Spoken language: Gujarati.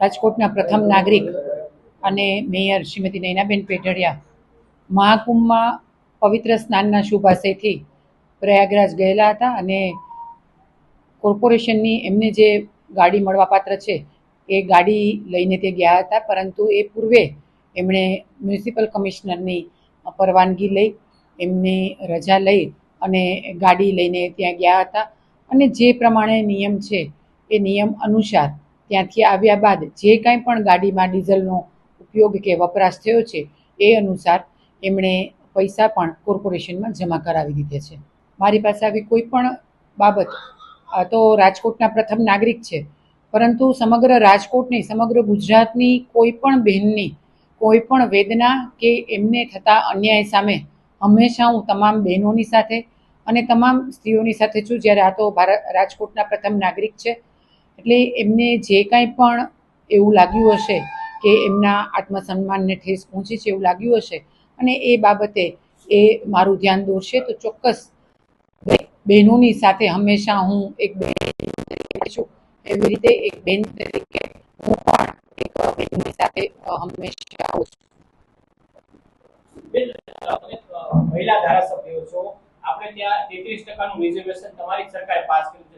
રાજકોટના પ્રથમ નાગરિક અને મેયર શ્રીમતી નૈનાબેન પેઢડિયા મહાકુંભમાં પવિત્ર સ્નાનના શુભાશયથી પ્રયાગરાજ ગયેલા હતા અને કોર્પોરેશનની એમને જે ગાડી મળવાપાત્ર છે, એ ગાડી લઈને તે ગયા હતા. પરંતુ એ પૂર્વે એમણે મ્યુનિસિપલ કમિશનરની પરવાનગી લઈ, એમની રજા લઈ અને ગાડી લઈને ત્યાં ગયા હતા. અને જે પ્રમાણે નિયમ છે, એ નિયમ અનુસાર ત્યાંથી આવ્યા બાદ જે કાંઈ પણ ગાડીમાં ડીઝલનો ઉપયોગ કે વપરાશ થયો છે, એ અનુસાર એમણે પૈસા પણ કોર્પોરેશનમાં જમા કરાવી દીધે છે. મારી પાસે આવી કોઈ પણ બાબત તો રાજકોટના પ્રથમ નાગરિક છે, પરંતુ સમગ્ર રાજકોટની, સમગ્ર ગુજરાતની કોઈ પણ બહેનની, કોઈ પણ વેદના કે એમને થતા અન્યાય સામે હંમેશા હું તમામ બહેનોની સાથે અને તમામ સ્ત્રીઓની સાથે છું. જ્યારે આ તો ભારત, રાજકોટના પ્રથમ નાગરિક છે એટલે એમને જે કાંઈ પણ એવું લાગ્યું હશે કે એમના આત્મસન્માનને ઠેસ પહોંચી છે એવું લાગ્યું હશે અને એ બાબતે એ મારું ધ્યાન દોરશે તો ચોક્કસ બહેનોની સાથે હંમેશા હું એક તરીકે છું. એવી રીતે એક બેન તરીકે હું પણ એક બહેનની સાથે હંમેશા આવું છું. બેન, મહિલા ધારાસભ્યો છો. આપણે ત્યાં તેત્રીસ ટકાનું રિઝર્વેશન તમારી સરકારે પાસ કર્યું છે.